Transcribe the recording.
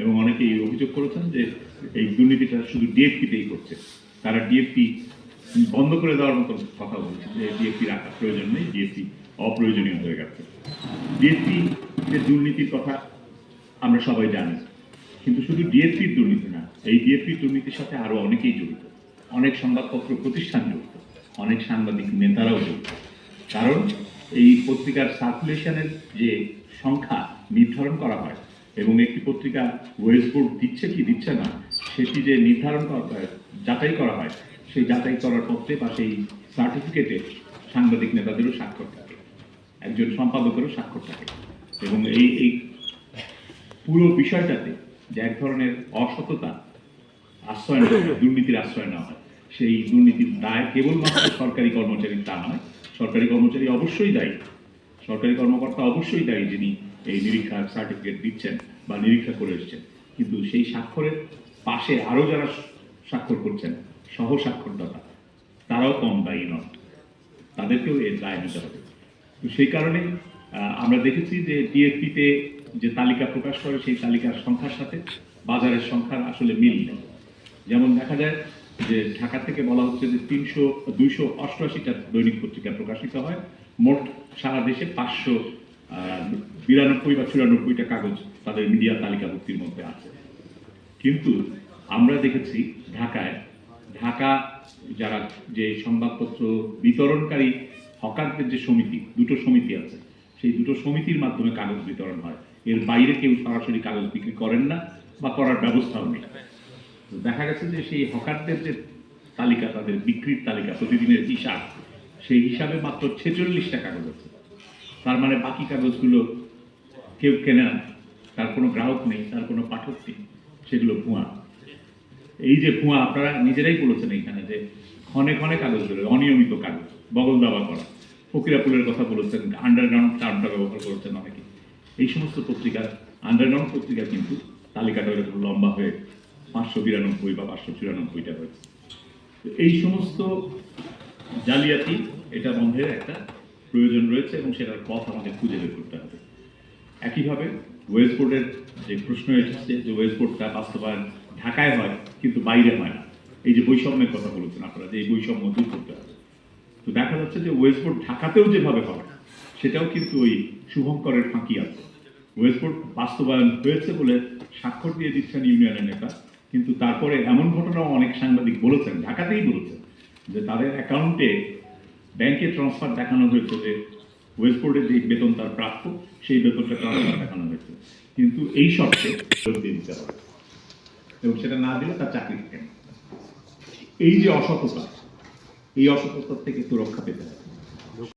এবং অনেকে অভিযোগ করেছেন যে এই দুর্নীতিটা শুধু ডিএফপিতেই করছে। তারা ডিএফপি বন্ধ করে দেওয়ার মতো কথা বলছে যে ডিএফপি রাখার প্রয়োজন নেই, ডিএফপি অপ্রয়োজনীয় হয়ে গেছে। ডিএফপি যে দুর্নীতির কথা আমরা সবাই জানি, কিন্তু শুধু ডিএফপির দুর্নীতি না, এই ডিএফপির দুর্নীতির সাথে আরও অনেকেই জড়িত। অনেক সংবাদপত্র প্রতিষ্ঠান জড়িত, অনেক সাংবাদিক নেতারাও জড়িত। কারণ এই পত্রিকার সার্কুলেশনের যে সংখ্যা নির্ধারণ করা হয় এবং একটি পত্রিকা ওয়েস্ট বোর্ড দিচ্ছে কি দিচ্ছে না, সেটি যে নির্ধারণ করা যাচাই করা হয়, সেই যাচাই করার পত্রে বা সেই সার্টিফিকেটে সাংবাদিক নেতাদেরও স্বাক্ষর থাকে, একজন সম্পাদকেরও স্বাক্ষর থাকে। এবং এই এই পুরো বিষয়টাতে যে এক ধরনের অসততা আশ্রয় নেওয়া দুর্নীতির আশ্রয় নেওয়া হয়, সেই দুর্নীতির দায় কেবলমাত্র সরকারি কর্মচারীর তা নয়, সরকারি কর্মচারী অবশ্যই দায়ী, সরকারি কর্মকর্তা অবশ্যই দায়ী যিনি এই নিরীক্ষার সার্টিফিকেট দিচ্ছেন বা নিরীক্ষা করে এসছেন। কিন্তু সেই স্বাক্ষরের পাশে আরও যারা স্বাক্ষর করছেন, সহ স্বাক্ষরদাতা, তারাও কম দায়ী নন। তাদেরকেও এর দায় নিতে হবে। তো সেই কারণে আমরা দেখেছি যে ডিএফপিতে যে তালিকা প্রকাশ করে, সেই তালিকার সংখ্যার সাথে বাজারের সংখ্যার আসলে মিল নেই। যেমন দেখা যায় যে ঢাকা থেকে বলা হচ্ছে যে তিনশো দুইশো অষ্টআশিটা দৈনিক পত্রিকা প্রকাশিত হয়। মোট সারা দেশে পাঁচশো বিরানব্বই বা চুরানব্বইটা কাগজ তাদের মিডিয়া তালিকাভুক্তির মধ্যে আছে। কিন্তু আমরা দেখেছি ঢাকায়, ঢাকা যারা যে সংবাদপত্র বিতরণকারী হকারদের যে সমিতি, দুটো সমিতি আছে, সেই দুটো সমিতির মাধ্যমে কাগজ বিতরণ হয়। এর বাইরে কেউ সরাসরি কাগজ বিক্রি করেন না বা করার ব্যবস্থাও নেই। দেখা গেছে যে সেই হকারদের যে তালিকা, তাদের বিক্রির তালিকা, প্রতিদিনের হিসাব, সেই হিসাবে মাত্র ছেচল্লিশটা কাগজ আছে। তার মানে বাকি কাগজগুলো কেউ কেনে, তার কোনো গ্রাহক নেই, তার কোনো পাঠক নেই, সেগুলো ভুয়া। এই যে ভুয়া, আপনারা নিজেরাই বলেছেন এখানে যে ক্ষণে ক্ষণে কাগজ বেরোয়, অনিয়মিত কাগজ, বগল দাবা করা। ফকিরাপুলের কথা বলেছেন আন্ডারগ্রাউন্ড টার্মটা ব্যবহার করেছেন অনেকে। এই সমস্ত পত্রিকা আন্ডারগ্রাউন্ড পত্রিকা কিন্তু তালিকাটা এরকম লম্বা হয়ে পাঁচশো বিরানব্বই বা পাঁচশো চুরানব্বইটা হয়েছে। এই সমস্ত জালিয়াতি, এটা বন্ধের একটা প্রয়োজন রয়েছে এবং সেটার পথ আমাদের খুঁজে বের করতে হবে। একইভাবে ওয়েস্ট বোর্ডের যে প্রশ্ন এসেছে যে ওয়েস্ট বোর্ডটা বাস্তবায়ন ঢাকায় হয় কিন্তু বাইরে হয় না। এই যে বৈষম্যের কথা বলেছেন আপনারা যে এই বৈষম্য দূর করতে হবে। তো দেখা যাচ্ছে যে ওয়েস্ট বোর্ড ঢাকাতেও যেভাবে হয় সেটাও কিন্তু ওই শুভঙ্করের ফাঁকি আছে। ওয়েস্ট বোর্ড বাস্তবায়ন হয়েছে বলে স্বাক্ষর দিয়ে দিচ্ছেন ইউনিয়নের নেতা, কিন্তু তারপরে এমন ঘটনাও অনেক সাংবাদিক বলেছেন, ঢাকাতেই বলেছেন, যে তাদের অ্যাকাউন্টে ব্যাংকে ট্রান্সফার দেখানো হয়েছে যে ওয়েস্ট বোর্ডের যে বেতন তার প্রাপ্য, সেই বেতনটা ট্রান্সফার দেখানো হয়েছে। কিন্তু এই শর্তে ফেরত দিয়ে দিতে হবে। এবং সেটা না দিলে তার চাকরি এই যে অসততা, এই অসততার থেকে তো রক্ষা পেতে হবে।